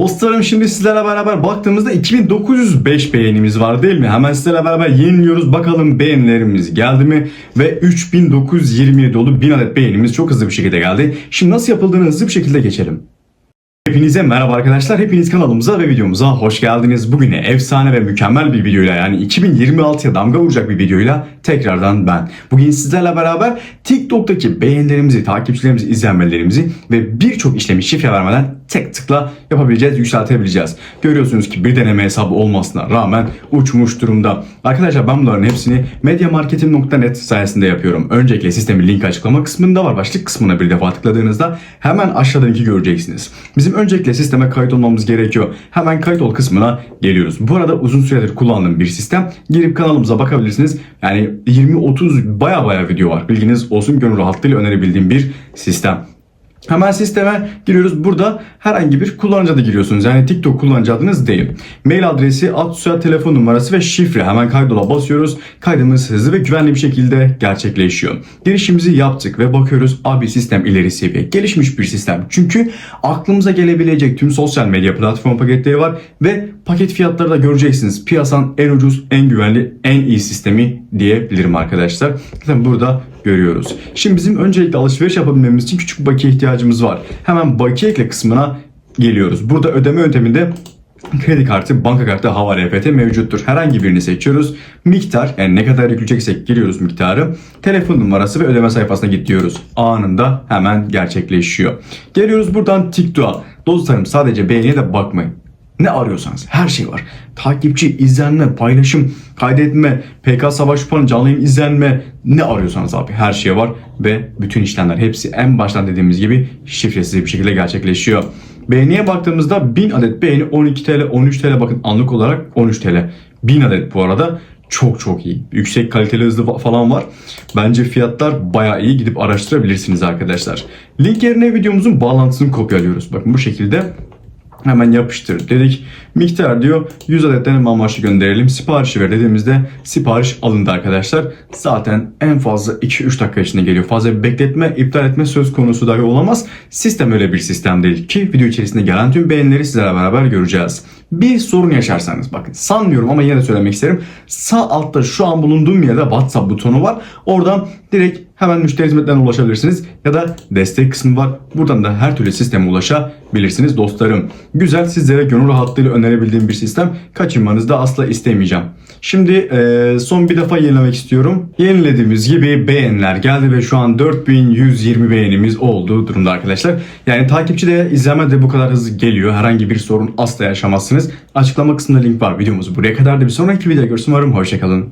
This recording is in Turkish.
Dostlarım şimdi sizlerle beraber baktığımızda 2905 beğenimiz var değil mi? Hemen sizlerle beraber yeniliyoruz. Bakalım beğenilerimiz geldi mi? Ve 3927 dolu 1000 adet beğenimiz çok hızlı bir şekilde geldi. Şimdi nasıl yapıldığını hızlı bir şekilde geçelim. Hepinize merhaba arkadaşlar. Hepiniz kanalımıza ve videomuza hoş geldiniz. Bugüne efsane ve mükemmel bir videoyla yani 2026'ya damga vuracak bir videoyla tekrardan ben. Bugün sizlerle beraber TikTok'taki beğenilerimizi, takipçilerimizi, izlenmelerimizi ve birçok işlemi şifre vermeden tek tıkla yapabileceğiz, yükseltebileceğiz. Görüyorsunuz ki bir deneme hesabı olmasına rağmen uçmuş durumda. Arkadaşlar ben bunların hepsini mediamarketing.net sayesinde yapıyorum. Öncelikle sistemin link açıklama kısmında var. Başlık kısmına bir defa tıkladığınızda hemen aşağıda linki göreceksiniz. Bizim öncelikle sisteme kayıt olmamız gerekiyor. Hemen kayıt ol kısmına geliyoruz. Bu arada uzun süredir kullandığım bir sistem. Girip kanalımıza bakabilirsiniz. Yani 20-30 baya baya video var. Bilginiz olsun gönül rahatlığıyla önerebildiğim bir sistem. Hemen sisteme giriyoruz. Burada herhangi bir kullanıcı adı giriyorsunuz. Yani TikTok kullanıcı adınız değil. Mail adresi, ad, soyad, telefon numarası ve şifre. Hemen kaydola basıyoruz. Kaydımız hızlı ve güvenli bir şekilde gerçekleşiyor. Girişimizi yaptık ve bakıyoruz. Abi sistem ileri seviye. Gelişmiş bir sistem. Çünkü aklımıza gelebilecek tüm sosyal medya platform paketleri var ve paket fiyatları da göreceksiniz. Piyasanın en ucuz, en güvenli, en iyi sistemi diyebilirim arkadaşlar. Zaten burada görüyoruz. Şimdi bizim öncelikle alışveriş yapabilmemiz için küçük bir bakiye ihtiyacımız var. Hemen bakiye ekle kısmına geliyoruz. Burada ödeme yönteminde kredi kartı, banka kartı, havale EFT mevcuttur. Herhangi birini seçiyoruz. Miktar yani ne kadar yükleyeceksek giriyoruz miktarı. Telefon numarası ve ödeme sayfasına git diyoruz. Anında hemen gerçekleşiyor. Geliyoruz buradan TikTok'a. Dostlarım sadece beğeniye de bakmayın. Ne arıyorsanız her şey var. Takipçi, izlenme, paylaşım, kaydetme, PK Savaş Kupanı canlı izlenme ne arıyorsanız abi her şey var ve bütün işlemler hepsi en baştan dediğimiz gibi şifresiz bir şekilde gerçekleşiyor. Beğeniye baktığımızda 1000 adet beğeni 12 TL 13 TL bakın anlık olarak 13 TL. 1000 adet bu arada çok çok iyi. Yüksek kaliteli hızlı fa- falan var. Bence fiyatlar bayağı iyi gidip araştırabilirsiniz arkadaşlar. Link yerine videomuzun bağlantısını kopyalıyoruz. Bakın bu şekilde Hemen yapıştır dedik. Miktar diyor 100 adet deneme amaçlı gönderelim. Siparişi ver dediğimizde sipariş alındı arkadaşlar. Zaten en fazla 2-3 dakika içinde geliyor. Fazla bekletme, iptal etme söz konusu dahi olamaz. Sistem öyle bir sistem değil ki video içerisinde gelen tüm beğenileri sizlerle beraber göreceğiz. Bir sorun yaşarsanız bakın sanmıyorum ama yine de söylemek isterim. Sağ altta şu an bulunduğum yerde WhatsApp butonu var. Oradan direkt hemen müşteri hizmetlerine ulaşabilirsiniz. Ya da destek kısmı var. Buradan da her türlü sisteme ulaşabilirsiniz dostlarım. Güzel sizlere gönül rahatlığıyla önerebildiğim bir sistem. Kaçınmanızı da asla istemeyeceğim. Şimdi eee, son bir defa yenilemek istiyorum. Yenilediğimiz gibi beğeniler geldi ve şu an 4120 beğenimiz olduğu durumda arkadaşlar. Yani takipçi de izleme de bu kadar hızlı geliyor. Herhangi bir sorun asla yaşamazsınız. Açıklama kısmında link var videomuz buraya kadar da bir sonraki videoda görüşürüz. Umarım hoşçakalın.